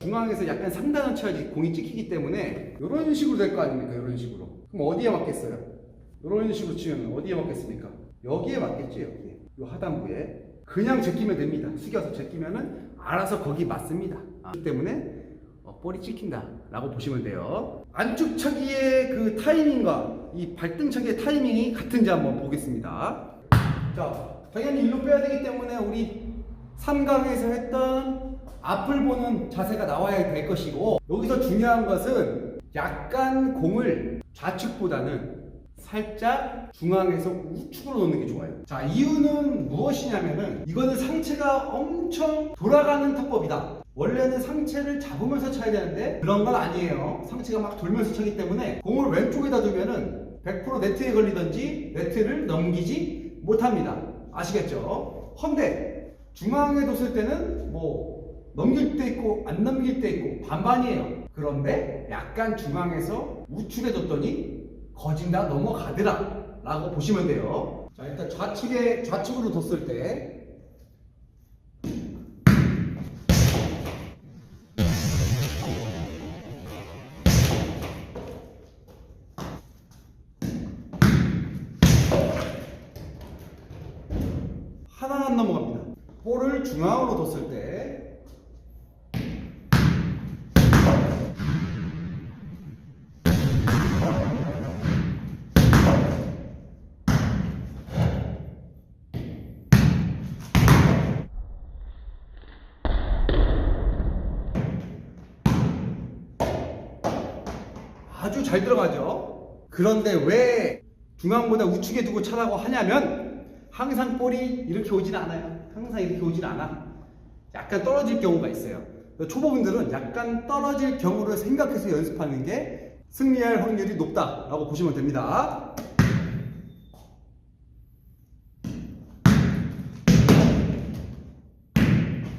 중앙에서 약간 상단을 쳐야지 공이 찍히기 때문에 이런 식으로 될 거 아닙니까? 이런 식으로. 그럼 어디에 맞겠어요? 이런 식으로 치면 어디에 맞겠습니까? 여기에 맞겠죠, 여기에. 이 하단부에. 그냥 제끼면 됩니다. 숙여서 제끼면은 알아서 거기 맞습니다. 아, 그렇기 때문에 어, 볼이 찍힌다라고 보시면 돼요. 안쪽 차기의 그 타이밍과 이 발등차기의 타이밍이 같은지 한번 보겠습니다. 자, 당연히 일로 빼야 되기 때문에 우리 삼각에서 했던 앞을 보는 자세가 나와야 될 것이고 여기서 중요한 것은 약간 공을 좌측보다는 살짝 중앙에서 우측으로 놓는 게 좋아요. 자, 이유는 무엇이냐면은 이거는 상체가 엄청 돌아가는 타법이다. 원래는 상체를 잡으면서 쳐야 되는데 그런 건 아니에요. 상체가 막 돌면서 차기 때문에 공을 왼쪽에다 두면은 100% 네트에 걸리든지 네트를 넘기지 못합니다. 아시겠죠? 헌데 중앙에 뒀을 때는 뭐 넘길 때 있고 안 넘길 때 있고 반반이에요. 그런데 약간 중앙에서 우측에 뒀더니 거진다 넘어가더라 라고 보시면 돼요. 자 일단 좌측에 좌측으로 뒀을 때 하나 안 넘어갑니다. 볼을 중앙으로 뒀을 때 잘 들어가죠. 그런데 왜 중앙보다 우측에 두고 차라고 하냐면 항상 볼이 이렇게 오진 않아요. 항상 이렇게 오진 않아. 약간 떨어질 경우가 있어요. 초보분들은 약간 떨어질 경우를 생각해서 연습하는 게 승리할 확률이 높다라고 보시면 됩니다.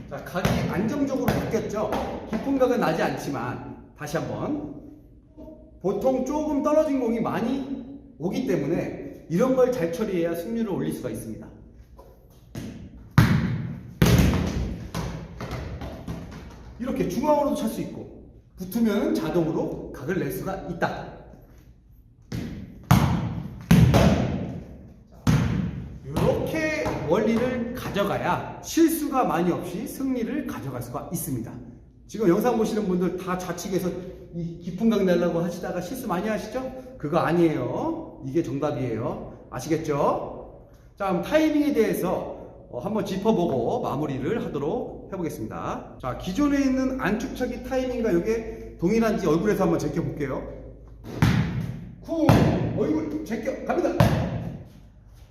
자, 각이 안정적으로 바뀌었죠? 깊은 각은 나지 않지만 다시 한번 보통 조금 떨어진 공이 많이 오기 때문에 이런 걸 잘 처리해야 승률을 올릴 수가 있습니다. 이렇게 중앙으로도 찰 수 있고 붙으면 자동으로 각을 낼 수가 있다. 이렇게 원리를 가져가야 실수가 많이 없이 승리를 가져갈 수가 있습니다. 지금 영상 보시는 분들 다 좌측에서 이 깊은 각 내려고 하시다가 실수 많이 하시죠? 그거 아니에요. 이게 정답이에요. 아시겠죠? 자, 그럼 타이밍에 대해서 어, 한번 짚어보고 마무리를 하도록 해보겠습니다. 자, 기존에 있는 안축차기 타이밍과 이게 동일한지 얼굴에서 한번 제껴볼게요. 쿵! 얼굴 제껴 갑니다.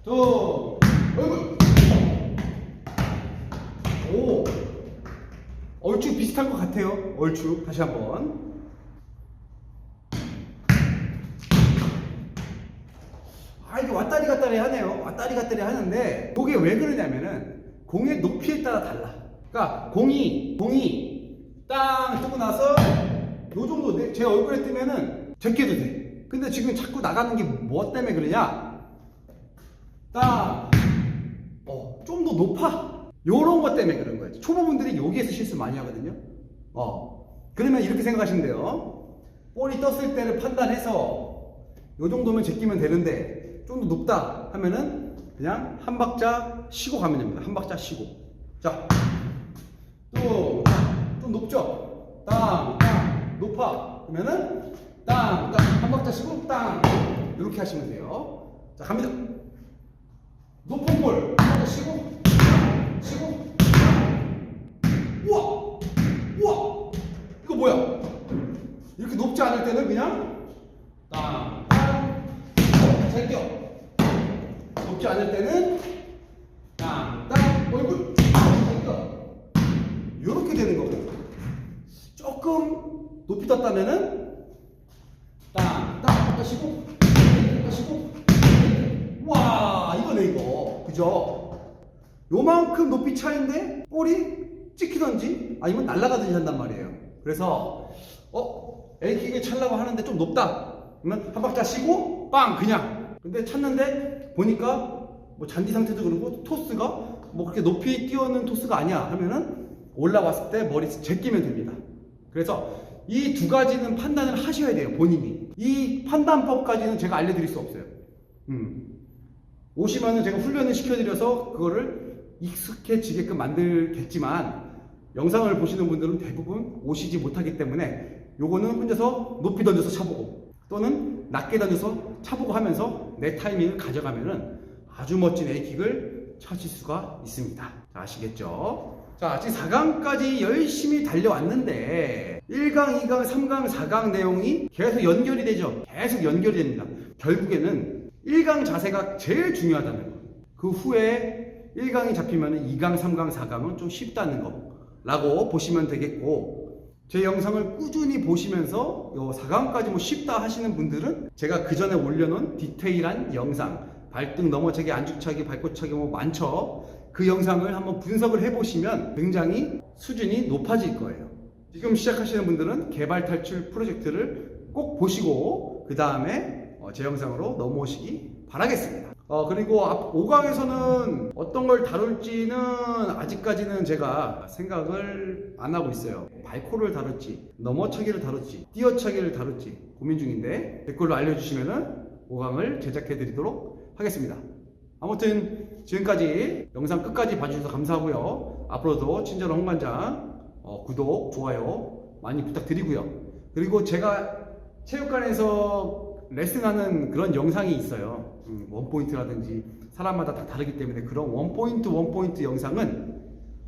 또 얼굴 오 얼추 비슷한 것 같아요 얼추 다시 한번 아 이게 왔다리 갔다리 하네요 왔다리 갔다리 하는데 이게 왜 그러냐면은 공의 높이에 따라 달라 그러니까 공이 공이 땅 뜨고 나서 요 정도 내- 제 얼굴에 뜨면은 제껴도 돼 근데 지금 자꾸 나가는 게 뭐 때문에 그러냐 딱, 어, 좀 더 높아. 요런 것 때문에 그런 거예요. 초보분들이 여기에서 실수 많이 하거든요. 어. 그러면 이렇게 생각하시면 돼요. 볼이 떴을 때를 판단해서 요 정도면 제끼면 되는데 좀 더 높다 하면은 그냥 한 박자 쉬고 가면 됩니다. 한 박자 쉬고. 자, 또, 좀 높죠? 땅, 땅, 높아. 그러면은 땅, 땅, 한 박자 쉬고 땅. 이렇게 하시면 돼요. 자, 갑니다. 높은 볼 하나 쉬고 쉬고 우와 우와 이거 뭐야 이렇게 높지 않을 때는 그냥 제껴 높지 않을 때는 땅땅 얼굴 제껴 이렇게 되는 거고 조금 높이 떴다면은 땅땅 쉬고 쉬고 와 이거네 이거 그죠? 요만큼 높이 차인데 볼이 찍히던지 아니면 날아가든지 한단 말이에요. 그래서 어 A킥을 차려고 하는데 좀 높다. 그러면 한 박자 쉬고 빵 그냥. 근데 찼는데 보니까 뭐 잔디 상태도 그렇고 토스가 뭐 그렇게 높이 뛰어오는 토스가 아니야 하면은 올라왔을 때 머리 제끼면 됩니다. 그래서 이 두 가지는 판단을 하셔야 돼요 본인이. 이 판단법까지는 제가 알려드릴 수 없어요. 음. 오시면은 제가 훈련을 시켜드려서 그거를 익숙해지게끔 만들겠지만 영상을 보시는 분들은 대부분 오시지 못하기 때문에 요거는 혼자서 높이 던져서 차보고 또는 낮게 던져서 차보고 하면서 내 타이밍을 가져가면은 아주 멋진 A킥을 차실 수가 있습니다. 자, 아시겠죠? 자, 지금 4강까지 열심히 달려왔는데 1강, 2강, 3강, 4강 내용이 계속 연결이 되죠. 계속 연결이 됩니다. 결국에는 1강 자세가 제일 중요하다는 거. 그 후에 1강이 잡히면 2강, 3강, 4강은 좀 쉽다는 거 라고 보시면 되겠고 제 영상을 꾸준히 보시면서 요 4강까지 뭐 쉽다 하시는 분들은 제가 그 전에 올려놓은 디테일한 영상 발등 넘어차기, 안죽차기, 발꽃차기 뭐 많죠. 그 영상을 한번 분석을 해보시면 굉장히 수준이 높아질 거예요. 지금 시작하시는 분들은 개발 탈출 프로젝트를 꼭 보시고 그 다음에 제 영상으로 넘어오시기 바라겠습니다. 어, 그리고 앞 5강에서는 어떤 걸 다룰지는 아직까지는 제가 생각을 안 하고 있어요. 발코를 다룰지, 넘어차기를 다룰지, 뛰어차기를 다룰지 고민 중인데 댓글로 알려주시면은 5강을 제작해 드리도록 하겠습니다. 아무튼 지금까지 영상 끝까지 봐주셔서 감사하고요. 앞으로도 친절한 홍관장 어, 구독, 좋아요 많이 부탁드리고요. 그리고 제가 체육관에서 레슨하는 그런 영상이 있어요. 음, 원포인트라든지 사람마다 다 다르기 때문에 그런 원포인트 원포인트 영상은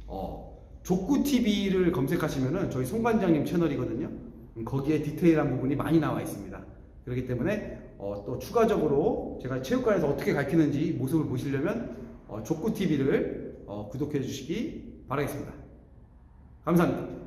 어, 족구TV를 검색하시면은 저희 송관장님 채널이거든요. 음, 거기에 디테일한 부분이 많이 나와 있습니다. 그렇기 때문에 어, 또 추가적으로 제가 체육관에서 어떻게 가르치는지 모습을 보시려면 어, 족구TV를 구독해 주시기 바라겠습니다. 감사합니다.